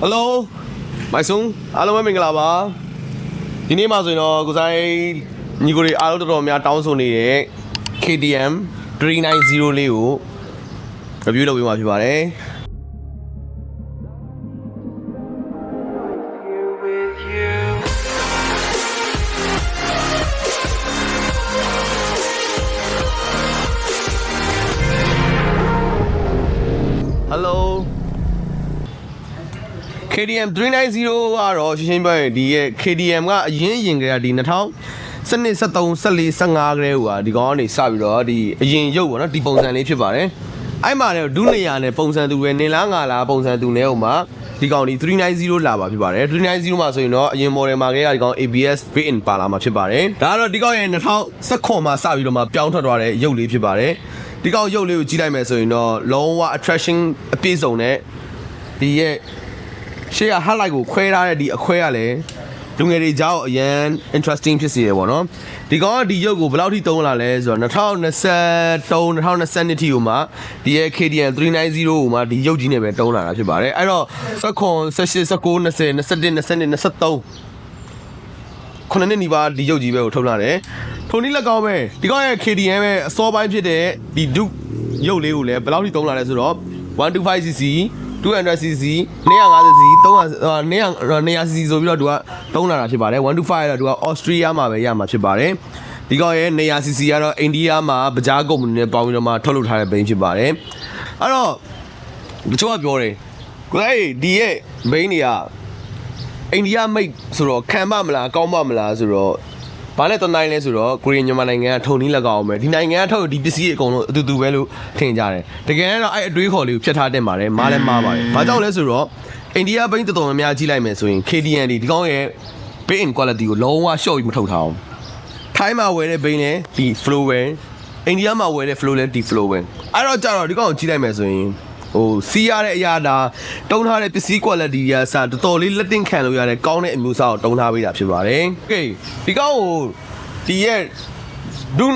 ဟယ်လိုမိုက်ဆုံအားလုံးပဲမင်္ဂလာပါဒီနေ့မှာဆိုရင်တော့ကိုဆိုင်ညီကိုတွေအားလုံးတော်တော်များတောင်းဆိုနေတဲ့ KTM 390လေးကို review လုပ်ပေးမှာဖြစ်ပါတယ် KTM 390ကတော့ရှင်းရှင်းပြောရင်ဒီရဲ့ KTM ကအရင်အရင်ကတည်းကဒီ2000စနစ်73 14 15ကလေးဟိုဟာဒီကောင်ကနေစပြီးတော့ဒီအရင်ရုပ်ပေါ့နော်ဒီပုံစံလေးဖြစ်ပါတယ်အဲ့မှာလည်းဒုနေရနဲ့ပုံစံသူပဲနေလားငါလားပုံစံသူနဲ့ဟိုမှာဒီကောင်ဒီ390လာပါဖြစ်ပါတယ်390မှာဆိုရင်တော့အရင် model မှာကဒီကောင် ABS built-in ပါလာမှာဖြစ်ပါတယ်ဒါကတော့ဒီကောင်ရဲ့2019မှာစပြီးတော့မှပြောင်းထွက်သွားတဲ့ရုပ်လေးဖြစ်ပါတယ်ဒီကောင်ရုပ်လေးကိုကြည့်လိုက်မယ်ဆိုရင်တော့လုံးဝ attraction အပြည့်စုံနဲ့ဒီရဲ့ ရှေ့က highlight ကိုခွဲထားတဲ့ဒီအခွဲကလည်းလူငယ်တွေကြောက်အရန် interesting ဖြစ်စေတယ်ပေါ့နော်ဒီကောင်ကဒီရုပ်ကိုဘယ်လောက်ထိသုံးလာလဲဆိုတော့2023 2022ထိကိုမှဒီရဲ့ KDN 390ကိုမှဒီရုပ်ကြီးနဲ့ပဲတုံးလာတာဖြစ်ပါတယ်အဲ့တော့18 18 19 20 21 22 23ခုနှစ်နှစ်နီးပါးဒီရုပ်ကြီးပဲကိုထုတ်လာတယ်ထုံနည်းလက်ကောင်းပဲဒီကောင်ရဲ့ KDN ပဲအစောပိုင်းဖြစ်တဲ့ဒီဒုရုပ်လေးကိုလည်းဘယ်လောက်ထိသုံးလာလဲဆိုတော့ 125cc 200cc 250cc 300 200cc ဆိုပြီးတော့သူကသုံးလာတာဖြစ်ပါတယ်125ကတော့သူက Austria မှာပဲရမှာဖြစ်ပါတယ်ဒီကောင်ရဲ့ 200cc ကတော့အိန္ဒိယမှာပကြားကုမ္ပဏီနဲ့ပေါင်းပြီးတော့မှထုတ်လုပ်ထားတဲ့ဘိန်းဖြစ်ပါတယ်အဲ့တော့တချို့ကပြောတယ်ကိုယ်ဒီရဲ့ဘိန်းတွေကအိန္ဒိယမိတ်ဆိုတော့ခံမမလားကောင်းမမလားဆိုတော့ ဘာနဲ့တနိုင်လဲဆိုတော့ကိုရီးယားမြန်မာနိုင်ငံကထုံနည်းလက်ကောင်ပဲဒီနိုင်ငံကထုတ်ဒီပစ္စည်းတွေအကုန်လုံးအတူတူပဲလို့ထင်ကြတယ်တကယ်တော့အဲ့အတွေးခေါ်လေးကိုဖျက်ထားတင်ပါတယ်မားလဲမားပါတယ်ဘာကြောင့်လဲဆိုတော့အိန္ဒိယဘိန်းတော်တော်များများကြီးလိုက်မယ်ဆိုရင် KDN ဒီဒီကောင်ရဲ့ built in quality ကိုလုံးဝရှော့ပြီးမထုတ်ထားအောင်ထိုင်းမှာဝယ်တဲ့ဘိန်းလည်းဒီ flow ပဲအိန္ဒိယမှာဝယ်တဲ့ flow လည်းဒီ flow ပဲအဲ့တော့ကြတော့ဒီကောင်ကိုကြီးလိုက်မယ်ဆိုရင် ဟိုစီးရတဲ့အရာဒါတုံးထားတဲ့ပစ္စည်း quality ရစတော်တော်လေးလက်တင်ခံလို့ရတဲ့ကောင်းတဲ့အမျိုးအစားကိုတုံးထားပေးတာဖြစ်ပါတယ်။ Okay ဒီကောင်ကိုဒီရဲ့ဒု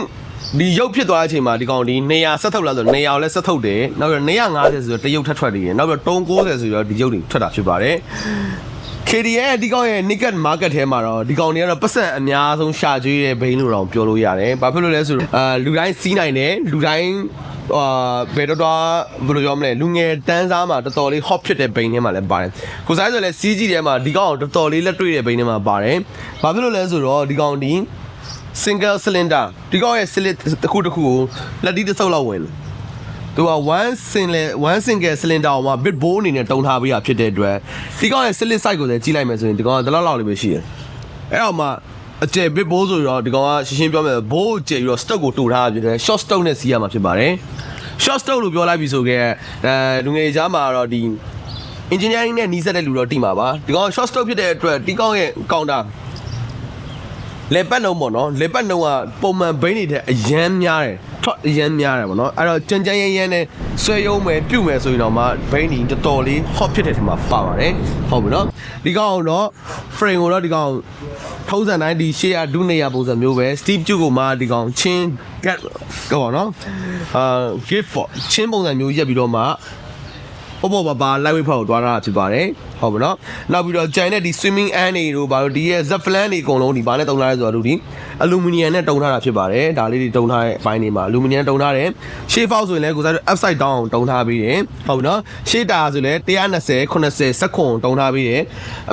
ဒီရုပ်ဖြစ်သွားတဲ့အချိန်မှာဒီကောင်ဒီ200ဆက်ထုတ်လာဆို200ကိုလည်းဆက်ထုတ်တယ်နောက်ပြီး250ဆိုတော့တရုပ်ထပ်ထွက်နေတယ်နောက်ပြီး390ဆိုတော့ဒီရုပ်တွေထွက်တာဖြစ်ပါတယ် KDN ဒီကောင်ရဲ့ naked market ထဲမှာတော့ဒီကောင်တွေကတော့ပတ်စံအများဆုံးရှာကျွေးတဲ့ဘိန်းလို့တော့ပြောလို့ရတယ်။ဘာဖြစ်လို့လဲဆိုတော့အာလူတိုင်းစီးနိုင်တယ်လူတိုင်း အာဘယ်တော့တော့ဘယ်လိုပြောမလဲလူငယ်တန်းစားမှာတော်တော်လေး hot ဖြစ်တဲ့ဘိန်းထဲမှာလည်းပါတယ်။ကိုစားဆိုလည်းစီးကြည့်ထဲမှာဒီကောင်တော်တော်လေးလက်တွေ့တဲ့ဘိန်းထဲမှာပါတယ်။ဘာဖြစ်လို့လဲဆိုတော့ဒီကောင်ဒီ single cylinder ဒီကောင်ရဲ့ cylinder တစ်ခုတစ်ခုကိုလက်တီးတစ်စုပ်လောက်ဝင်တယ်သူက1 single 1 single cylinder မှာ bit bowl အနေနဲ့တုံထားပေးတာဖြစ်တဲ့အတွက်ဒီကောင်ရဲ့ slit side ကိုလည်းကြီးလိုက်မယ်ဆိုရင်ဒီကောင်ကဒီလောက်လောက်လေးပဲရှိတယ်အဲ့တော့မှ အကျယ် bit bowl ဆိုတော့ဒီကောင်ကရှင်းရှင်းပြောမယ် bowl ကိုကျယ်ပြီးတော့ stock ကိုတူထားတာဖြစ်တယ် short stock နဲ့စီးရမှာဖြစ်ပါတယ် short stock လို့ပြောလိုက်ပြီဆိုခဲ့အဲလူငယ်ကြားမှာတော့ဒီ engineering နဲ့နှီးစက်တဲ့လူတော့တိမှာပါဒီကောင် short stock ဖြစ်တဲ့အတွက်ဒီကောင်ရဲ့ counter လေပတ်နှုံပေါ့နော်လေပတ်နှုံကပုံမှန်ဘိန်းတွေတဲ့အရန်များတယ်ထွက်အရန်များတယ်ပေါ့နော်အဲ့တော့ကြမ်းကြမ်းရမ်းရမ်းနဲ့ဆွဲယုံမယ်ပြုတ်မယ်ဆိုရင်တော့မှဘိန်းတွေတော်တော်လေး hot ဖြစ်တဲ့ထင်မှာပါပါတယ်ဟုတ်ပြီနော်ဒီကောင်တော့ frame ကိုတော့ဒီကောင်ထုံးစံတိုင်းဒီရှေ့အဒုနေရပုံစံမျိုးပဲ Steve Jobs ကိုမှဒီကောင်ချင်း get ကောနော်အာ gift for ချင်းပုံစံမျိုးရက်ပြီးတော့မှ ပေါ့ပေါ့ပါပါ live wave ဖောက်ကိုတွားတာဖြစ်ပါတယ်ဟုတ်ပါတော့နောက်ပြီးတော့ကြံတဲ့ဒီ swimming and တွေတို့ဘာလို့ဒီရဲ့ zep flan တွေအကုန်လုံးဒီဘာနဲ့တုံထားလဲဆိုတော့ဒီအလူမီနီယံနဲ့တုံထားတာဖြစ်ပါတယ်ဒါလေးတွေတုံထားတဲ့အပိုင်းတွေမှာအလူမီနီယံတုံထားတယ်ရှေးဖောက်ဆိုရင်လည်းကိုစားတို့ upside down တုံထားပြီးတယ်ဟုတ်ပြီနော်ရှေးတာဆိုလည်း120 80စက္ကွန်တုံထားပြီးတယ်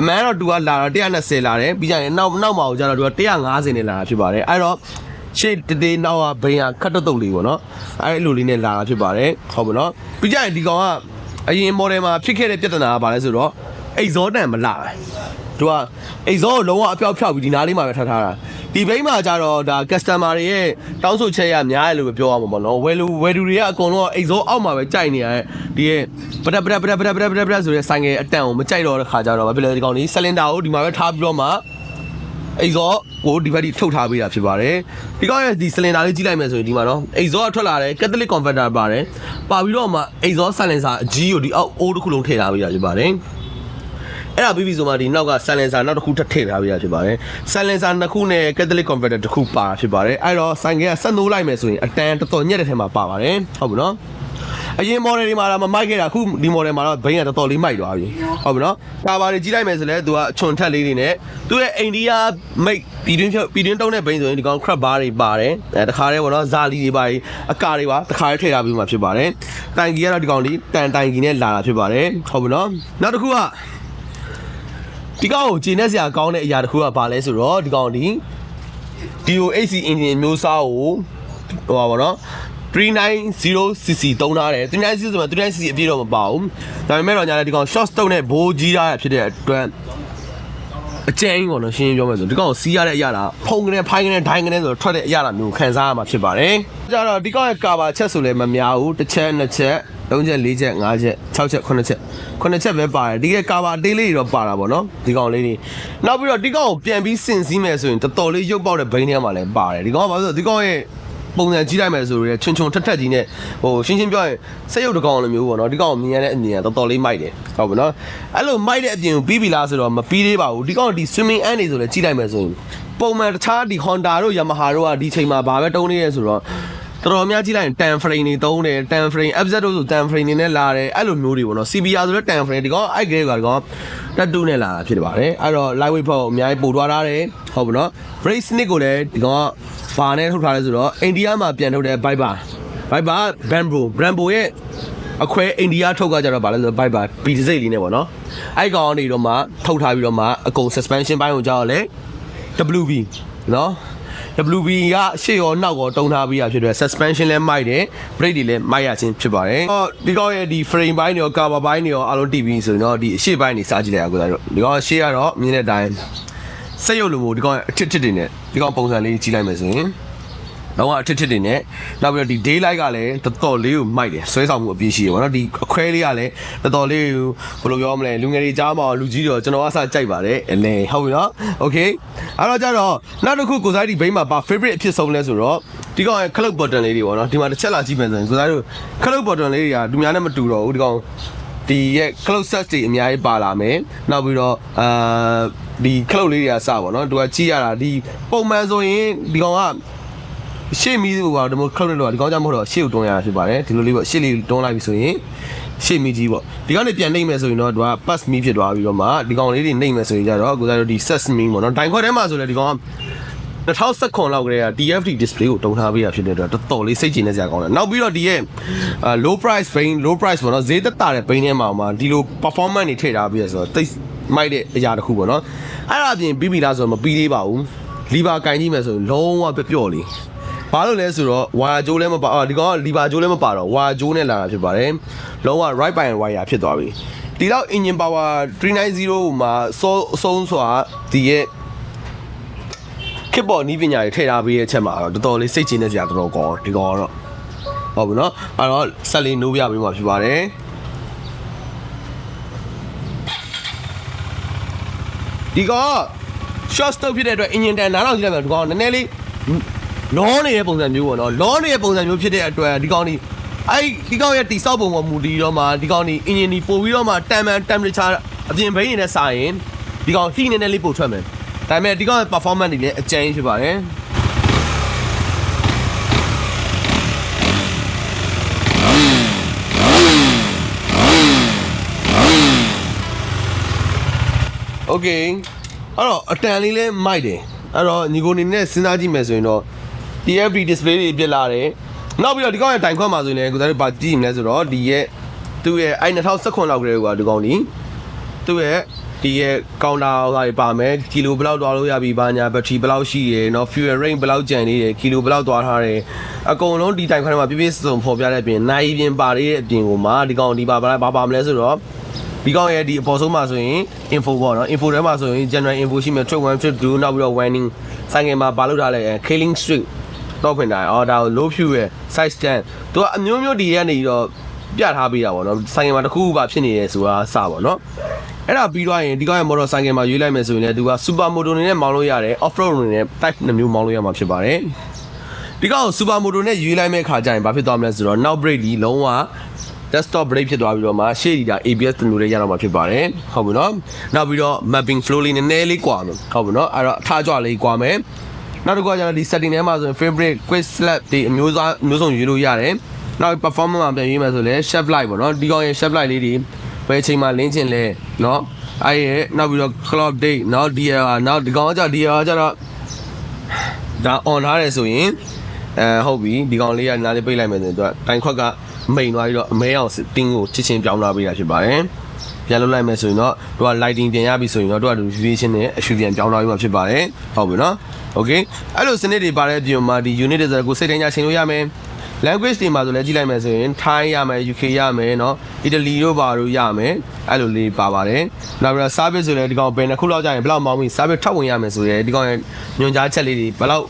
အမှန်တော့သူကလာတော့120လာတယ်ပြီးကြရင်နောက်နောက်မှာကျတော့သူက150နဲ့လာတာဖြစ်ပါတယ်အဲ့တော့ရှေ့တသေးနောက်ကဘိန်းကခတ်တုတ်တုတ်လေးပေါ့နော်အဲ့လိုလေးနဲ့လာတာဖြစ်ပါတယ်ဟုတ်ပါတော့ပြီးကြရင်ဒီကောင်က အရင် model မှာဖြစ်ခဲ့တဲ့ပြဿနာကဘာလဲဆိုတော့အိတ်ဇောတန်မလာဘူးသူကအိတ်ဇောကိုလုံးဝအပြောက်ဖြောက်ပြီးဒီနားလေးမှာပဲထားထားတာဒီဘိန်းမှာကျတော့ဒါ customer တွေရဲ့တောင်းဆိုချက်ရများတယ်လို့ပဲပြောရမှာပေါ့နော်ဝယ်လူဝယ်လူတွေကအကုန်လုံးအိတ်ဇောအောက်မှာပဲကြိုက်နေရတဲ့ဒီရဲ့ပဒပဒပဒပဒပဒပဒပဒဆိုတဲ့ဆိုင်ငယ်အတန်ကိုမကြိုက်တော့တဲ့ခါကျတော့ဘာဖြစ်လဲဒီကောင်လေးဆလင်ဒါကိုဒီမှာပဲထားပြီးတော့မှ အိတ်ဇောကိုဒီဘက်ဒီထုတ်ထားပေးတာဖြစ်ပါတယ်ဒီကောရဲ့ဒီစလင်ဒါလေးကြည့်လိုက်မယ်ဆိုရင်ဒီမှာနော်အိတ်ဇောထွက်လာတယ်ကက်သလစ်ကွန်ဗာတာပါတယ်ပါပြီးတော့မှအိတ်ဇောဆလင်ဆာအကြီးကိုဒီအောက်အိုးတစ်ခုလုံးထည့်ထားပေးတာဖြစ်ပါတယ်အဲ့ဒါပြီးပြီဆိုမှဒီနောက်ကဆလင်ဆာနောက်တစ်ခုထပ်ထည့်ထားပေးတာဖြစ်ပါတယ်ဆလင်ဆာနှစ်ခုနဲ့ကက်သလစ်ကွန်ဗာတာတစ်ခုပါဖြစ်ပါတယ်အဲ့တော့ဆိုင်ကကဆက်နိုးလိုက်မယ်ဆိုရင်အတန်တော်တော်ညက်တဲ့ထဲမှာပါပါတယ်ဟုတ်ပြီနော် အရင် model တွေမှာတော့မမိုက်ခဲ့တာအခုဒီ model မှာတော့ဘိန်းကတော်တော်လေးမိုက်သွားပြီဟုတ်ပြီနော်ကာဘာတွေကြီးလိုက်မယ်ဆိုလဲသူကအချွန်ထက်လေးတွေနဲ့သူရဲ့အိန္ဒိယမိတ်ပြည်တွင်းဖြုတ်ပြည်တွင်းတုံးတဲ့ဘိန်းဆိုရင်ဒီကောင် crab bar တွေပါတယ်အဲတခါတည်းပေါ့နော်ဇာလီတွေပါတယ်အကာတွေပါတခါတည်းထည့်ထားပြီးမှဖြစ်ပါတယ်တိုင်ကြီးကတော့ဒီကောင်လေးတန်တိုင်ကြီးနဲ့လာတာဖြစ်ပါတယ်ဟုတ်ပြီနော်နောက်တစ်ခုကဒီကောင်ကိုဂျင်းနဲ့စရာကောင်းတဲ့အရာတစ်ခုကဘာလဲဆိုတော့ဒီကောင်ဒီ DOAC engine မျိုးစားကိုဟိုပါဗောနော် 390cc တုံးထားတယ် 390cc ဆိုမှ 390cc အပြည့်တော့မပါဘူးဒါပေမဲ့တော့ညာလည်းဒီကောင် short တုံးနဲ့ဘိုးကြီးထားရဖြစ်တဲ့အတွက်အကျဉ်းပေါ့နော်ရှင်းရှင်းပြောမယ်ဆိုဒီကောင်ကိုစီးရတဲ့အရာလားဖုံကနေဖိုင်းကနေဒိုင်းကနေဆိုတော့ထွက်တဲ့အရာလားမျိုးခံစားရမှာဖြစ်ပါတယ်ကြတော့ဒီကောင်ရဲ့ကာဘာချက်ဆိုလည်းမများဘူးတစ်ချက်နှစ်ချက်သုံးချက်လေးချက်ငါးချက်၆ချက်ခုနှစ်ချက်ခုနှစ်ချက်ပဲပါတယ်ဒီကကာဘာအသေးလေးတွေတော့ပါတာပေါ့နော်ဒီကောင်လေးတွေနောက်ပြီးတော့ဒီကောင်ကိုပြန်ပြီးစင်စည်းမယ်ဆိုရင်တော်တော်လေးရုပ်ပေါက်တဲ့ဘိန်းထဲမှာလည်းပါတယ်ဒီကောင်ကဘာလို့လဲဆိုတော့ဒီကောင်ရဲ့ ပုံစံကြီးလိုက်မယ်ဆိုရင်ချွန်ချွန်ထက်ထက်ကြီးနဲ့ဟိုရှင်းရှင်းပြောရင်စက်ရုပ်တစ်ကောင်လိုမျိုးပေါ့နော်ဒီကောင်ကိုမြင်ရတဲ့အမြင်ကတော်တော်လေးမိုက်တယ်ဟုတ်ပါနော်အဲ့လိုမိုက်တဲ့အပြင်ကိုပြီးပြီလားဆိုတော့မပြီးသေးပါဘူးဒီကောင်ဒီ swimming and နေဆိုလဲကြီးလိုက်မယ်ဆိုရင်ပုံမှန်တခြားဒီ Honda တို့ Yamaha တို့ကဒီချိန်မှာဘာပဲတုံးနေရဲဆိုတော့ တော်တော်များကြီးလိုက်ရင်10 frame တွေတုံးတယ်10 frame FZ တို့ဆို10 frame တွေနဲ့လာတယ်အဲ့လိုမျိုးတွေပေါ့နော် CBR ဆိုတော့10 frame ဒီကောင်အဲ့ grade ကဒီကောင်တက်တူနဲ့လာတာဖြစ်ပါတယ်အဲ့တော့ lightweight ဖို့အများကြီးပို့သွားထားတယ်ဟုတ်ပါနော် brake snake ကိုလည်းဒီကောင်ကဘာနဲ့ထုတ်ထားလဲဆိုတော့အိန္ဒိယမှာပြန်ထုတ်တဲ့ Viper Viper Brembo Brembo ရဲ့အခွဲအိန္ဒိယထုတ်ကကြတော့ဗာလဲဆိုတော့ Viper ဘီတစိတ်လေးနဲ့ပေါ့နော်အဲ့ကောင်ကနေတော့မှထုတ်ထားပြီးတော့မှအကုန် suspension ဘိုင်းကိုကြောက်ရလဲ WB နော် WB ကရှေ့ရောနောက်ရောတုံထားပြီးရဖြစ်တဲ့ suspension လဲမိုက်တယ် brake တွေလည်းမိုက်ရချင်းဖြစ်ပါတယ်။အော်ဒီကောရဲ့ဒီ frame ဘိုင်းတွေရော cover ဘိုင်းတွေရောအားလုံး TV ဆိုရင်တော့ဒီအရှေ့ဘိုင်းတွေစားကြည့်လိုက်ရအောင်ကိုသားတို့ဒီကောရှေ့ကတော့မြင်တဲ့အတိုင်းစက်ရုပ်လိုမျိုးဒီကောအထစ်ထစ်တွေနဲ့ဒီကောပုံစံလေးကြည့်လိုက်မယ်ဆိုရင် တော့အထစ်ထစ်တွေနဲ့နောက်ပြီးတော့ဒီ daylight ကလည်းတော်တော်လေးကိုမိုက်တယ်ဆွဲဆောင်မှုအပြည့်ရှိတယ်ဗောနော်ဒီအခွဲလေးကလည်းတော်တော်လေးကိုဘယ်လိုပြောမလဲလူငယ်တွေကြားမှာလူကြီးတွေကျွန်တော်အဆကြိုက်ပါတယ်အနေဟုတ်ပြီနော် okay အဲ့တော့ကြတော့နောက်တစ်ခုကိုစားဒီဘိန်းမှာပါ favorite အဖြစ်ဆုံးလဲဆိုတော့ဒီကောင်ရဲ့ club button လေးတွေဗောနော်ဒီမှာတစ်ချက်လာကြည့်မယ်ဆိုရင်ကိုစားတို့ club button လေးတွေကလူများနဲ့မတူတော့ဘူးဒီကောင်ဒီရဲ့ close set တွေအများကြီးပါလာမယ်နောက်ပြီးတော့အာဒီ close လေးတွေကစပါတော့သူကကြီးရတာဒီပုံမှန်ဆိုရင်ဒီကောင်က ရှေ့မီးဟိုကတော့ခလုတ်လို့ဒီကောင်းကြမဟုတ်တော့ရှေ့ကိုတွန်းရတာဖြစ်ပါတယ်ဒီလိုလေးပေါ့ရှေ့လေးတွန်းလိုက်ပြီဆိုရင်ရှေ့မီးကြီးပေါ့ဒီကောင်လေးပြန်နှိမ့်မယ်ဆိုရင်တော့သူက pass မီးဖြစ်သွားပြီးတော့မှဒီကောင်လေးတွေနှိမ့်မယ်ဆိုရင်ကြတော့ကိုစားတို့ဒီ set မီးပေါ့နော်ဒိုင်ခွက်ထဲမှာဆိုလဲဒီကောင်က2019လောက်ကလေးက TFT display ကိုတုံထားပေးရဖြစ်နေတဲ့အတွက်တော်တော်လေးစိတ်ကြည်နေစရာကောင်းတယ်နောက်ပြီးတော့ဒီရဲ့ low price bane low price ပေါ့နော်ဈေးသက်သာတဲ့ bane ထဲမှာမှဒီလို performance တွေထည့်ထားပြီးရဆိုတော့တိတ်မိုက်တဲ့အရာတစ်ခုပေါ့နော်အဲ့ဒါအပြင်ပြီးပြီလားဆိုတော့မပြီးသေးပါဘူးလီဘာကင်ကြည့်မယ်ဆိုရင်လုံးဝပျော့လေး ဘာလို့လဲဆိုတော့ဝါဂျိုးလည်းမပါအော်ဒီကောင်ကလီဘာဂျိုးလည်းမပါတော့ဝါဂျိုးနဲ့လာတာဖြစ်ပါတယ်လုံးဝ right by wire ဖြစ်သွားပြီဒီတော့ engine power 390မှာစောအဆုံးစွာဒီရဲ့ခစ်ပေါ်နီးပညာတွေထည့်ထားပေးရဲ့အချက်မှာတော့တော်တော်လေးစိတ်ချနေစရာတော်တော်ကောင်းဒီကောင်ကတော့ဟုတ်ပြီနော်အဲ့တော့ဆက်လေးနိုးပြပေးမှာဖြစ်ပါတယ်ဒီကောင် short stop ဖြစ်တဲ့အတွက် engine တန်နားတော့ကြည့်လိုက်မယ်ဒီကောင်ကနည်းနည်းလေး လောနေတဲ့ပုံစံမျိုးပေါ့နော်လောနေတဲ့ပုံစံမျိုးဖြစ်တဲ့အတွက်ဒီကောင်นี่အဲ့ဒီကောင်ရဲ့တိဆောက်ပုံပေါ်မူတည်တော့မှဒီကောင်นี่အင်ဂျင်นี่ပို့ပြီးတော့မှတမ်မန် temperature အပြင်ဘိန်းနေတဲ့စာရင်ဒီကောင် heat နည်းနည်းလေးပို့ထွက်မယ်ဒါပေမဲ့ဒီကောင်ရဲ့ performance တွေလည်းအကျဉ်းဖြစ်ပါတယ် Okay အဲ့တော့အတန်လေးလဲမိုက်တယ်အဲ့တော့ညီကိုနေနဲ့စဉ်းစားကြည့်မယ်ဆိုရင်တော့ TFT display တွေပြစ်လာတယ်နောက်ပြီးတော့ဒီကောင်ရဲ့တိုင်ခွက်မှာဆိုရင်ကိုသားတို့ပါကြည့်မလဲဆိုတော့ဒီရဲ့သူ့ရဲ့အဲ့2019လောက်ကလေးကဒီကောင်ဒီသူ့ရဲ့ဒီရဲ့ကောင်တာဟိုပါမယ်ကီလိုဘယ်လောက်သွားလို့ရပြီဘာညာဘက်ထရီဘယ်လောက်ရှိရယ်နော် fuel range ဘယ်လောက်ကျန်နေတယ်ကီလိုဘယ်လောက်သွားထားတယ်အကုန်လုံးဒီတိုင်ခွန်းမှာပြပြစုံဖော်ပြတဲ့အပြင်နိုင်ပြင်ပါလေးတဲ့အပြင်ကိုမှဒီကောင်ဒီပါဘာပါမလဲဆိုတော့ဒီကောင်ရဲ့ဒီအပေါ်ဆုံးမှာဆိုရင် info ပေါ့နော် info ထဲမှာဆိုရင် general info ရှိမယ် trip 1 trip 2နောက်ပြီးတော့ warning ဆိုင်ငယ်မှာပါလို့ထားလဲ killing streak တော့ဖွင့်တာအော်ဒါကို low fuel ရဲ့ size stand သူကအမျိုးမျိုးဒီကနေပြီးတော့ပြထားပေးတာပေါ့နော်ဆိုင်ငယ်မှာတစ်ခုခုပါဖြစ်နေရဲဆိုတာစပါပေါ့နော်အဲ့ဒါပြီးတော့ရင်ဒီကောင်ရဲ့ motor ဆိုင်ငယ်မှာရွေးလိုက်မယ်ဆိုရင်လည်းသူက super moto အနေနဲ့မောင်းလို့ရတယ် off road အနေနဲ့ type နှစ်မျိုးမောင်းလို့ရမှာဖြစ်ပါတယ်ဒီကောင် super moto နဲ့ရွေးလိုက်မဲ့ခါကျရင်ဘာဖြစ်သွားမလဲဆိုတော့ now brake ဒီလုံးဝ desktop brake ဖြစ်သွားပြီးတော့မှရှေ့ဒီတာ ABS တမျိုးလေးရတော့မှာဖြစ်ပါတယ်ဟုတ်ပြီနော်နောက်ပြီးတော့ mapping flow လေးနည်းနည်းလေးကွာမယ်ဟုတ်ပြီနော်အဲ့တော့အထားကြွလေးကွာမယ် နောက်တစ်ခုကကျတော့ဒီ setting ထဲမှာဆိုရင် favorite quick slap ဒီအမျိုးအစားမျိုးစုံရွေးလို့ရတယ် နောက် performance မှာပြန်ရေးမယ်ဆိုလဲ chef light ပေါ့နော်ဒီကောင်ရဲ့ chef light လေးတွေဘယ်အချိန်မှာလင်းချင်လဲเนาะအဲ့ရဲ့နောက်ပြီးတော့ clock date เนาะ DL နောက်ဒီကောင်ကကြ DL ကကြတော့ဒါ on ထားတယ်ဆိုရင်အဲဟုတ်ပြီဒီကောင်လေးကနားလေးပိတ်လိုက်မယ်ဆိုရင်သူကတိုင်ခွက်ကမိန်သွားပြီးတော့အမဲအောင်တင်းကိုချစ်ချင်းပြောင်းလာပေးတာဖြစ်ပါတယ် ပြန်လုပ်လိုက်မယ်ဆိုရင်တော့သူက lighting ပြန်ရပြီဆိုရင်တော့သူက visualization နဲ့အရှူပြန်ပြောင်းလာပြီးမှဖြစ်ပါတယ်ဟုတ်ပြီနော် okay အဲ့လိုစနစ်တွေပါတဲ့အပြင်မှာဒီ unit တွေဆိုတော့ကိုစိတ်တိုင်းကြချိန်လို့ရမယ် language တွေမှာဆိုလည်းကြည့်လိုက်မယ်ဆိုရင် Thai ရမယ် UK ရမယ်เนาะ Italy တို့ဘာတို့ရမယ်အဲ့လိုလေးပါပါတယ်နောက်ပြီးတော့ service ဆိုလည်းဒီကောင်ဘယ်နှစ်ခုလောက်ကြာရင်ဘယ်လောက်မောင်းပြီး service ထောက်ဝင်ရမယ်ဆိုရင်ဒီကောင်ရဲ့ညွှန်ကြားချက်လေးတွေဘယ်လောက်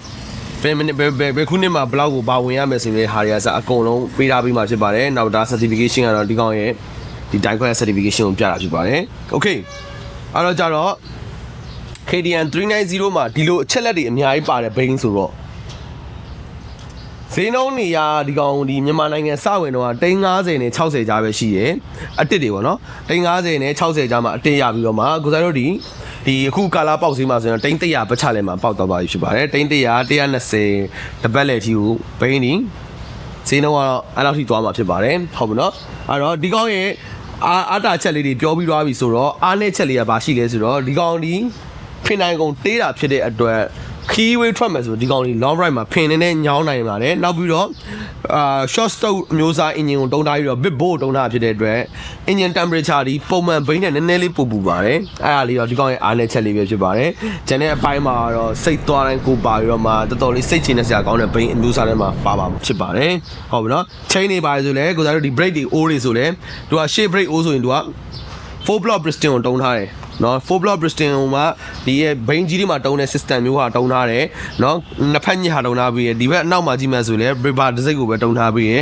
ဘယ်မိနစ်ဘယ်ဘယ်ဘယ်ခုနှစ်မှာဘယ်လောက်ကိုပါဝင်ရမယ်ဆိုရင်ဟာတွေကစအကုန်လုံးပေးထားပြီးမှဖြစ်ပါတယ်နောက်ဒါ certification ကတော့ဒီကောင်ရဲ့ ဒီ die code certification ကိုပြတာဖြစ်ပါတယ် okay အဲ့တော့ကြတော့ KDN 390မှာဒီလိုအချက်လက်တွေအများကြီးပါတယ်ဘိန်းဆိုတော့ဈေးနှုန်းနေရဒီကောင်ဒီမြန်မာနိုင်ငံစဝင်တော့တိန်း90နဲ့60ကြားပဲရှိရယ်အတစ်တွေပေါ့နော်တိန်း90နဲ့60ကြားမှာအတစ်ရပြီးတော့မှကိုစားတို့ဒီဒီအခုကာလာပေါက်ဈေးမှာဆိုရင်တိန်း100ပတ်ချလဲမှာပေါက်တော့ပါပြီဖြစ်ပါတယ်တိန်း100 120တပတ်လက်ကြီးကိုဘိန်းဒီဈေးနှုန်းကတော့အဲ့လောက်ထိသွားမှာဖြစ်ပါတယ်ဟုတ်ပြီနော်အဲ့တော့ဒီကောင်ရဲ့ အာအာတာချက်လေးတွေပြောပြီးသွားပြီဆိုတော့အားနဲ့ချက်လေးကဘာရှိလဲဆိုတော့ဒီကောင်ဒီဖင်နိုင်ကုန်တေးတာဖြစ်တဲ့အတွက် keyway ထွက်မယ်ဆိုဒီကောင်လေး long ride မှာဖင်နေနဲ့ညောင်းနိုင်ပါတယ်နောက်ပြီးတော့အာ short stroke အမျိုးအစား engine ကိုတုံးထားပြီးတော့ bit bolt တုံးထားဖြစ်တဲ့အတွက် engine temperature ဒီပုံမှန်ဘိန်းနဲ့နည်းနည်းလေးပူပူပါတယ်အဲ့ဒါလေးတော့ဒီကောင်ရဲ့အားနဲ့ချက်လေးပဲဖြစ်ပါတယ်ကျန်တဲ့အပိုင်းမှာတော့စိတ်သွားတိုင်းကိုပါပြီးတော့မှတော်တော်လေးစိတ်ချနေစရာကောင်းတဲ့ဘိန်းအမျိုးအစားတွေမှာပါပါဖြစ်ပါတယ်ဟုတ်ပြီနော် chain တွေပါဆိုလဲကိုစားတို့ဒီ brake တွေ o တွေဆိုလဲသူက shape brake o ဆိုရင်သူက4 block Bristol ကိုတုံးထားတယ် နော်4 block Bristol ကိုမှဒီရဲ့ brain ကြီးတွေမှာတုံးတဲ့ system မျိုးဟာတုံးထားတယ်နော်နှစ်ဖက်ညစ်ဟာတုံးထားပြီးရဒီဘက်အနောက်မှာကြည့်မှဆိုလဲ Bribber တစ်စိတ်ကိုပဲတုံးထားပြီးရ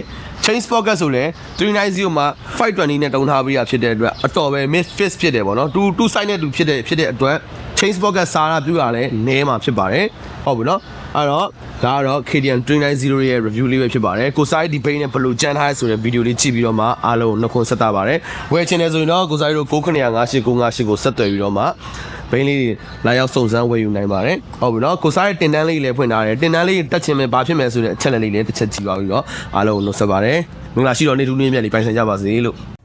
chain pocket ဆိုလဲ390မှာ520နဲ့တုံးထားပြီးရဖြစ်တဲ့အတွက်အတော်ပဲ miss fit ဖြစ်တယ်ပေါ့နော်2 2 side နဲ့2ဖြစ်တဲ့ဖြစ်တဲ့အတွက် chain pocket စားတာပြရလဲနဲမှာဖြစ်ပါတယ်ဟုတ်ပြီနော် အဲ့တော့ဒါကတော့ KDM 390ရဲ့ review လေးပဲဖြစ်ပါတယ်ကိုစားဒီဘိန်းနဲ့ဘယ်လိုကြမ်းထားရဲဆိုတဲ့ဗီဒီယိုလေးကြည့်ပြီးတော့မှအားလုံးနှုတ်ခွန်းဆက်တာပါတယ်ဝယ်ချင်တယ်ဆိုရင်တော့ကိုစားတို့6958ကိုဆက်သွယ်ပြီးတော့မှဘိန်းလေးတွေလာရောက်စုံစမ်းဝယ်ယူနိုင်ပါတယ်ဟုတ်ပြီနော်ကိုစားရဲ့တင်တန်းလေးလည်းဖွင့်ထားတယ်တင်တန်းလေးတက်ချင်မယ်ဘာဖြစ်မယ်ဆိုတဲ့အချက်လက်လေးလည်းတစ်ချက်ကြည့်ပါပြီးတော့အားလုံးနှုတ်ဆက်ပါတယ်မင်္ဂလာရှိတော်နေ့ထူးနေ့မြတ်လေးပိုင်ဆိုင်ကြပါစေလို့